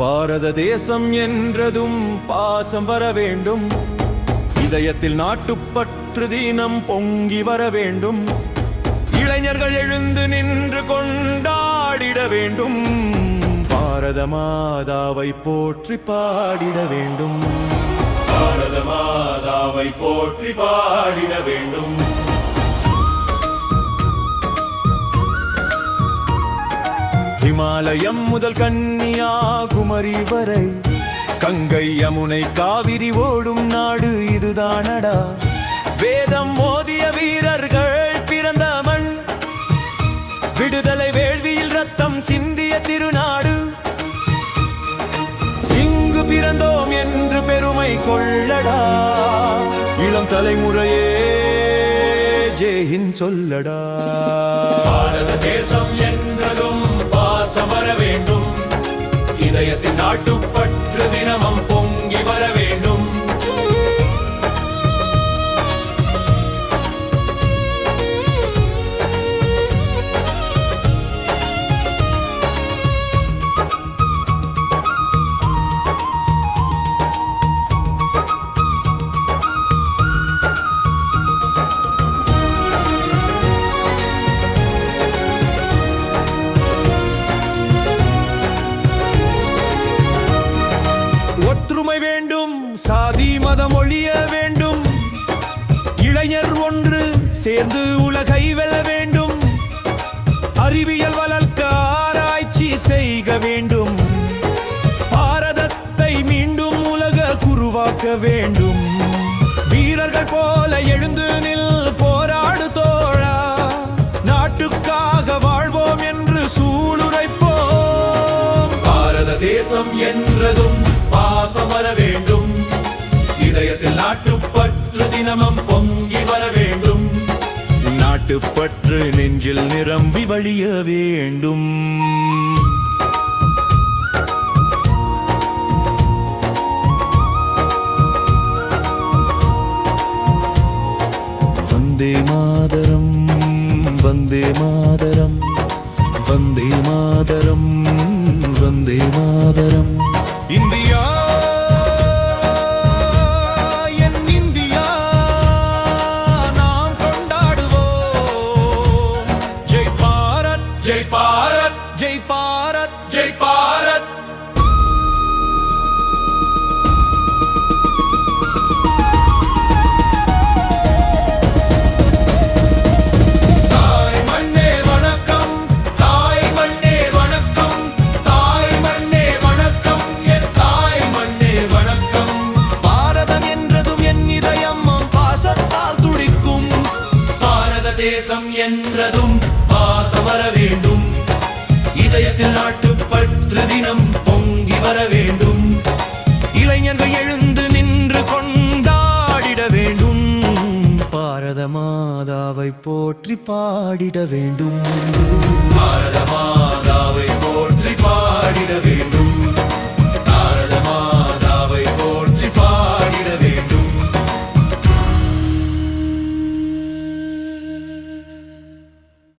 பாரத தேசம் என்றதும் பாசம் வர வேண்டும். இதயத்தில் நாட்டுப்பற்று தீனம் பொங்கி வர வேண்டும். இளைஞர்கள் எழுந்து நின்று கொண்டாடிட வேண்டும். பாரத மாதாவை போற்றி பாடிட வேண்டும். பாரத மாதாவை போற்றி பாடிட வேண்டும். இமாலயம் முதல் கன்னியாகுமரி வரை. கங்கை யமுனை காவிரி ஓடும் நாடு இதுதானடா. வேதம் மோதிய வீரர்கள் பிறந்த மண் விடுதலை வேள்வியில் ரத்தம் சிந்திய திருநாடு. இங்கு பிறந்தோம் என்று பெருமை கொள்ளடா. இளம் தலைமுறையே ஜெயின் சொல்லடா. பாரத தேசம் என்றதும் இதயத்தின் நாட்டும் சாதி மதம் ஒழிய வேண்டும். இளைஞர் ஒன்று சேர்ந்து உலகை வெல்ல வேண்டும். அறிவியல் வளர்க்க ஆராய்ச்சி செய்க வேண்டும். பாரதத்தை மீண்டும் உலக குருவாக்க வேண்டும். வீரர்கள் போல எழுந்து நில் போராடு தோழா. நாட்டுக்காக வாழ்வோம் என்று சூளுரைப்போம். பாரத தேசம் என்றதோ நாட்டுப்பற்று பொங்கி வர வேண்டும். நாட்டுப்பற்று நெஞ்சில் நிரம்பி வழிய வேண்டும். வந்தே மாதரம் வந்தே மாதரம் வந்தே மாதரம் வந்தே மாதரம். தேசம் என்றதும் பாசம் வர வேண்டும். இதயத்தில் நாட்டுப்பற்று தினம் பொங்கி வர வேண்டும். இளைஞர்கள் எழுந்து நின்று கொண்டாடிட வேண்டும். பாரத மாதாவை போற்றி பாடிட வேண்டும். பாரத மாதா